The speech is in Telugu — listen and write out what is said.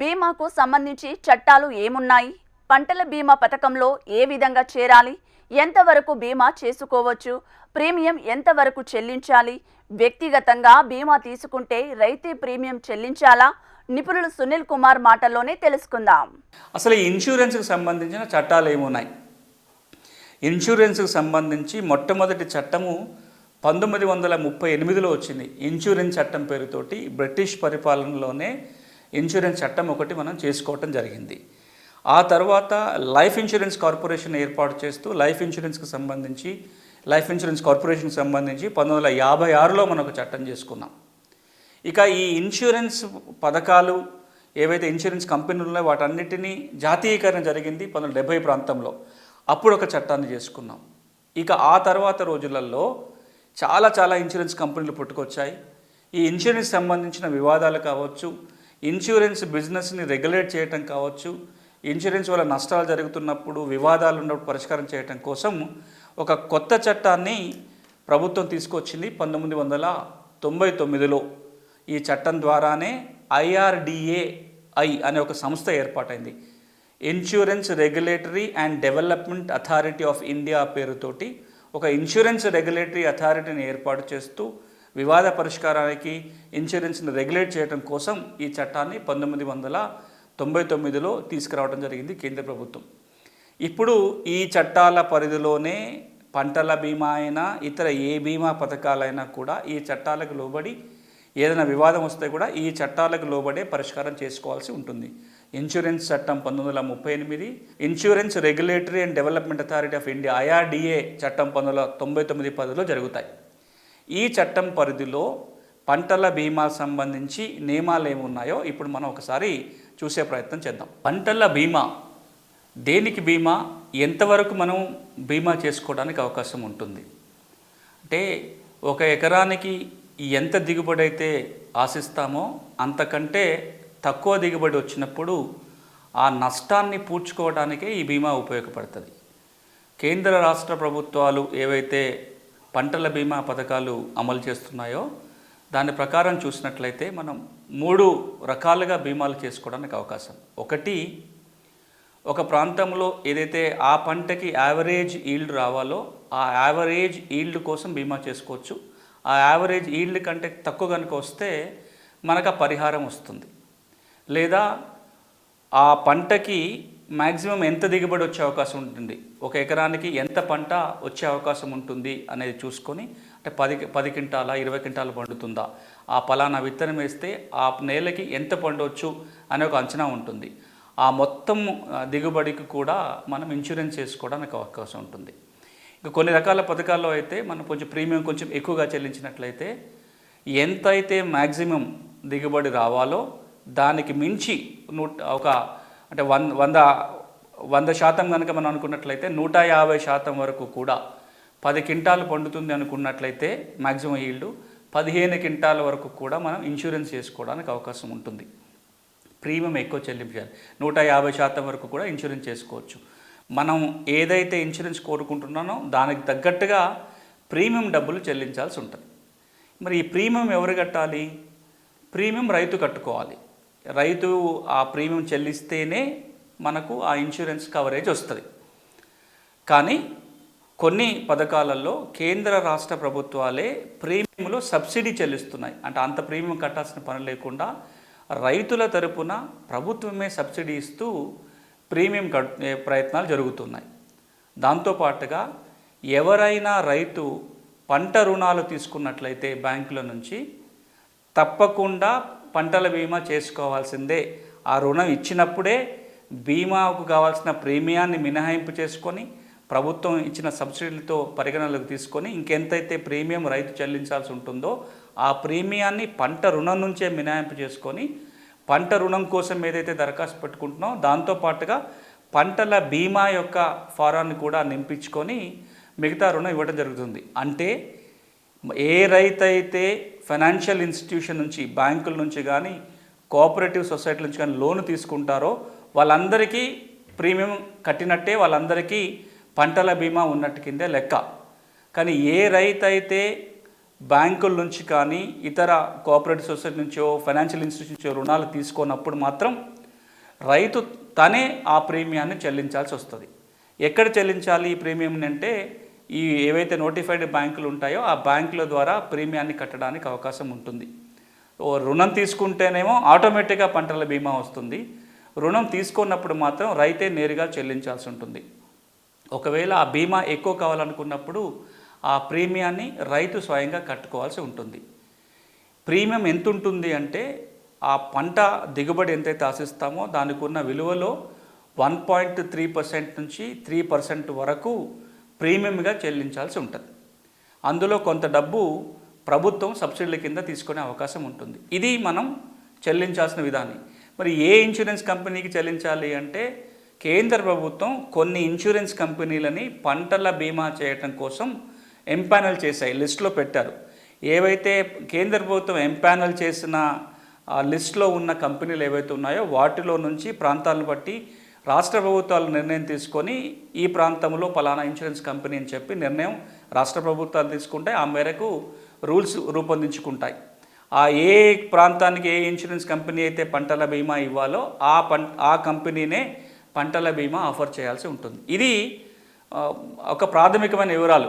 బీమాకు సంబంధించి చట్టాలు ఏమున్నాయి? పంటల బీమా పథకంలో ఏ విధంగా చేరాలి? ఎంతవరకు బీమా చేసుకోవచ్చు? ప్రీమియం ఎంతవరకు చెల్లించాలి? వ్యక్తిగతంగా బీమా తీసుకుంటే రైతే ప్రీమియం చెల్లించాలా? నిపుణులు సునీల్ కుమార్ మాటల్లోనే తెలుసుకుందాం. అసలు ఇన్సూరెన్స్కి సంబంధించిన చట్టాలు ఏమున్నాయి? ఇన్సూరెన్స్కి సంబంధించి మొట్టమొదటి చట్టము పంతొమ్మిది వందల ముప్పై ఎనిమిదిలో వచ్చింది. ఇన్సూరెన్స్ చట్టం పేరుతోటి బ్రిటిష్ పరిపాలనలోనే ఇన్సూరెన్స్ చట్టం ఒకటి మనం చేసుకోవటం జరిగింది. ఆ తర్వాత లైఫ్ ఇన్సూరెన్స్ కార్పొరేషన్ ఏర్పాటు చేస్తూ లైఫ్ ఇన్సూరెన్స్కి సంబంధించి లైఫ్ ఇన్సూరెన్స్ కార్పొరేషన్కి సంబంధించి పంతొమ్మిది వందల యాభై ఆరులో మనం ఒక చట్టం చేసుకున్నాం. ఇక ఈ ఇన్సూరెన్స్ పథకాలు ఏవైతే ఇన్సూరెన్స్ కంపెనీలు ఉన్నాయో వాటన్నిటినీ జాతీయకరణ జరిగింది పంతొమ్మిది డెబ్బై ప్రాంతంలో. అప్పుడు ఒక చట్టాన్ని చేసుకున్నాం. ఇక ఆ తర్వాత రోజులలో చాలా చాలా ఇన్సూరెన్స్ కంపెనీలు పుట్టుకొచ్చాయి. ఈ ఇన్సూరెన్స్ సంబంధించిన వివాదాలు కావచ్చు ఇన్సూరెన్స్ బిజినెస్ని రెగ్యులేట్ చేయటం కావచ్చు ఇన్సూరెన్స్ వల్ల నష్టాలు జరుగుతున్నప్పుడు వివాదాలు ఉన్నప్పుడు పరిష్కారం చేయటం కోసం ఒక కొత్త చట్టాన్ని ప్రభుత్వం తీసుకొచ్చింది పంతొమ్మిది వందల తొంభై తొమ్మిదిలో. ఈ చట్టం ద్వారానే ఐఆర్డిఏఐ అనే ఒక సంస్థ ఏర్పాటైంది. Insurance regulatory and development authority of India పేరుతోటి ఒక ఇన్సూరెన్స్ రెగ్యులేటరీ అథారిటీని ఏర్పాటు చేస్తూ వివాద పరిష్కారానికి ఇన్సూరెన్స్ని రెగ్యులేట్ చేయడం కోసం ఈ చట్టాన్ని పంతొమ్మిది వందల తొంభై తొమ్మిదిలో తీసుకురావడం జరిగింది కేంద్ర ప్రభుత్వం. ఇప్పుడు ఈ చట్టాల పరిధిలోనే పంటల బీమా అయినా ఇతర ఏ బీమా పథకాలైనా కూడా ఈ చట్టాలకు లోబడి ఏదైనా వివాదం వస్తే కూడా ఈ చట్టాలకు లోబడే పరిష్కారం చేసుకోవాల్సి ఉంటుంది. ఇన్సూరెన్స్ చట్టం పంతొమ్మిది వందల ముప్పై ఎనిమిది insurance regulatory and development authority of India IRDA చట్టం పంతొమ్మిది వందల తొంభై తొమ్మిది పదిలో జరుగుతాయి. ఈ చట్టం పరిధిలో పంటల బీమా సంబంధించి నియమాలు ఏమున్నాయో ఇప్పుడు మనం ఒకసారి చూసే ప్రయత్నం చేద్దాం. పంటల బీమా దేనికి బీమా ఎంతవరకు మనం బీమా చేసుకోవడానికి అవకాశం ఉంటుంది? అంటే ఒక ఎకరానికి ఎంత దిగుబడి అయితే ఆశిస్తామో అంతకంటే తక్కువ దిగుబడి వచ్చినప్పుడు ఆ నష్టాన్ని పూడ్చుకోవడానికే ఈ బీమా ఉపయోగపడుతుంది. కేంద్ర రాష్ట్ర ప్రభుత్వాలు ఏవైతే పంటల బీమా పథకాలు అమలు చేస్తున్నాయో దాని ప్రకారం చూసినట్లయితే మనం మూడు రకాలుగా బీమాలు చేసుకోవడానికి అవకాశం. ఒకటి ఒక ప్రాంతంలో ఏదైతే ఆ పంటకి యావరేజ్ ఈల్డ్ రావాలో ఆ యావరేజ్ ఈల్డ్ కోసం బీమా చేసుకోవచ్చు. ఆ యావరేజ్ ఈల్డ్ కంటే తక్కువ కనుక వస్తే మనకు ఆ పరిహారం వస్తుంది. లేదా ఆ పంటకి మ్యాక్సిమం ఎంత దిగుబడి వచ్చే అవకాశం ఉంటుంది? ఒక ఎకరానికి ఎంత పంట వచ్చే అవకాశం ఉంటుంది అనేది చూసుకొని అంటే పది పది క్వింటాల ఇరవై క్వింటాలు పండుతుందా? ఆ పలానా విత్తనం వేస్తే ఆ నేలకి ఎంత పండవచ్చు అనే ఒక అంచనా ఉంటుంది. ఆ మొత్తం దిగుబడికి కూడా మనం ఇన్సూరెన్స్ చేసుకోవడానికి అవకాశం ఉంటుంది. ఇక కొన్ని రకాల పథకాల్లో అయితే మనం కొంచెం ప్రీమియం కొంచెం ఎక్కువగా చెల్లించినట్లయితే ఎంతైతే మ్యాక్సిమం దిగుబడి రావాలో దానికి మించి నూట ఒక అంటే వంద వంద వంద శాతం కనుక మనం అనుకున్నట్లయితే నూట యాభై శాతం వరకు కూడా పది క్వింటాలు పండుతుంది అనుకున్నట్లయితే మ్యాక్సిమం ఈల్డ్ పదిహేను క్వింటాల వరకు కూడా మనం ఇన్సూరెన్స్ చేసుకోవడానికి అవకాశం ఉంటుంది. ప్రీమియం ఎక్కువ చెల్లించాలి. నూట యాభై శాతం వరకు కూడా ఇన్సూరెన్స్ చేసుకోవచ్చు. మనం ఏదైతే ఇన్సూరెన్స్ కోరుకుంటున్నానో దానికి తగ్గట్టుగా ప్రీమియం డబ్బులు చెల్లించాల్సి ఉంటుంది. మరి ఈ ప్రీమియం ఎవరు కట్టాలి? ప్రీమియం రైతు కట్టుకోవాలి. రైతు ఆ ప్రీమియం చెల్లిస్తేనే మనకు ఆ ఇన్సూరెన్స్ కవరేజ్ వస్తుంది. కానీ కొన్ని పథకాలలో కేంద్ర రాష్ట్ర ప్రభుత్వాలే ప్రీమియంలో సబ్సిడీ చెల్లిస్తున్నాయి. అంటే అంత ప్రీమియం కట్టాల్సిన పని లేకుండా రైతుల తరపున ప్రభుత్వమే సబ్సిడీ ఇస్తూ ప్రీమియం కట్ ప్రయత్నాలు జరుగుతున్నాయి. దాంతోపాటుగా ఎవరైనా రైతు పంట రుణాలు తీసుకున్నట్లయితే బ్యాంకుల నుంచి తప్పకుండా పంటల బీమా చేసుకోవాల్సిందే. ఆ రుణం ఇచ్చినప్పుడే బీమాకు కావాల్సిన ప్రీమియాన్ని మినహాయింపు చేసుకొని ప్రభుత్వం ఇచ్చిన సబ్సిడీలతో పరిగణనలోకి తీసుకొని ఇంకెంతైతే ప్రీమియం రైతు చెల్లించాల్సి ఉంటుందో ఆ ప్రీమియాన్ని పంట రుణం నుంచే మినహాయింపు చేసుకొని పంట రుణం కోసం ఏదైతే దరఖాస్తు పెట్టుకుంటున్నామో దాంతోపాటుగా పంటల బీమా యొక్క ఫారాన్ని కూడా నింపించుకొని మిగతా రుణం ఇవ్వడం జరుగుతుంది. అంటే ఏ రైతు అయితే ఫైనాన్షియల్ ఇన్స్టిట్యూషన్ నుంచి బ్యాంకుల నుంచి కానీ కోఆపరేటివ్ సొసైటీ నుంచి కానీ లోన్ తీసుకుంటారో వాళ్ళందరికీ ప్రీమియం కట్టినట్టే వాళ్ళందరికీ పంటల బీమా ఉన్నట్టు కిందే లెక్క. కానీ ఏ రైతు అయితే బ్యాంకుల నుంచి కానీ ఇతర కోఆపరేటివ్ సొసైటీ నుంచో ఫైనాన్షియల్ ఇన్స్టిట్యూషన్ నుంచో రుణాలు తీసుకున్నప్పుడు మాత్రం రైతు తనే ఆ ప్రీమియాన్ని చెల్లించాల్సి వస్తుంది. ఎక్కడ చెల్లించాలి ఈ ప్రీమియం అంటే ఈ ఏవైతే నోటిఫైడ్ బ్యాంకులు ఉంటాయో ఆ బ్యాంకుల ద్వారా ప్రీమియాన్ని కట్టడానికి అవకాశం ఉంటుంది. రుణం తీసుకుంటేనేమో ఆటోమేటిక్గా పంటల బీమా వస్తుంది. రుణం తీసుకున్నప్పుడు మాత్రం రైతే నేరుగా చెల్లించాల్సి ఉంటుంది. ఒకవేళ ఆ బీమా ఎక్కువ కావాలనుకున్నప్పుడు ఆ ప్రీమియాన్ని రైతు స్వయంగా కట్టుకోవాల్సి ఉంటుంది. ప్రీమియం ఎంత ఉంటుంది అంటే ఆ పంట దిగుబడి ఎంతైతే ఆశిస్తామో దానికి ఉన్న విలువలో వన్ పాయింట్ త్రీ పర్సెంట్ నుంచి త్రీ పర్సెంట్ వరకు ప్రీమియంగా చెల్లించాల్సి ఉంటుంది. అందులో కొంత డబ్బు ప్రభుత్వం సబ్సిడీల కింద తీసుకునే అవకాశం ఉంటుంది. ఇది మనం చెల్లించాల్సిన విధానం. మరి ఏ ఇన్సూరెన్స్ కంపెనీకి చెల్లించాలి అంటే కేంద్ర ప్రభుత్వం కొన్ని ఇన్సూరెన్స్ కంపెనీలని పంటల బీమా చేయటం కోసం ఎంపానల్ చేశాయి లిస్టులో పెట్టారు. ఏవైతే కేంద్ర ప్రభుత్వం ఎంపానల్ చేసిన లిస్ట్లో లిస్టులో ఉన్న కంపెనీలు ఏవైతే ఉన్నాయో వాటిలో నుంచి ప్రాంతాలను బట్టి రాష్ట్ర ప్రభుత్వాలు నిర్ణయం తీసుకొని ఈ ప్రాంతంలో పలానా ఇన్సూరెన్స్ కంపెనీ అని చెప్పి నిర్ణయం రాష్ట్ర ప్రభుత్వాలు తీసుకుంటే ఆ మేరకు రూల్స్ రూపొందించుకుంటాయి. ఆ ఏ ప్రాంతానికి ఏ ఇన్సూరెన్స్ కంపెనీ అయితే పంటల బీమా ఇవ్వాలో ఆ పం ఆ కంపెనీనే పంటల బీమా ఆఫర్ చేయాల్సి ఉంటుంది. ఇది ఒక ప్రాథమికమైన వివరాలు.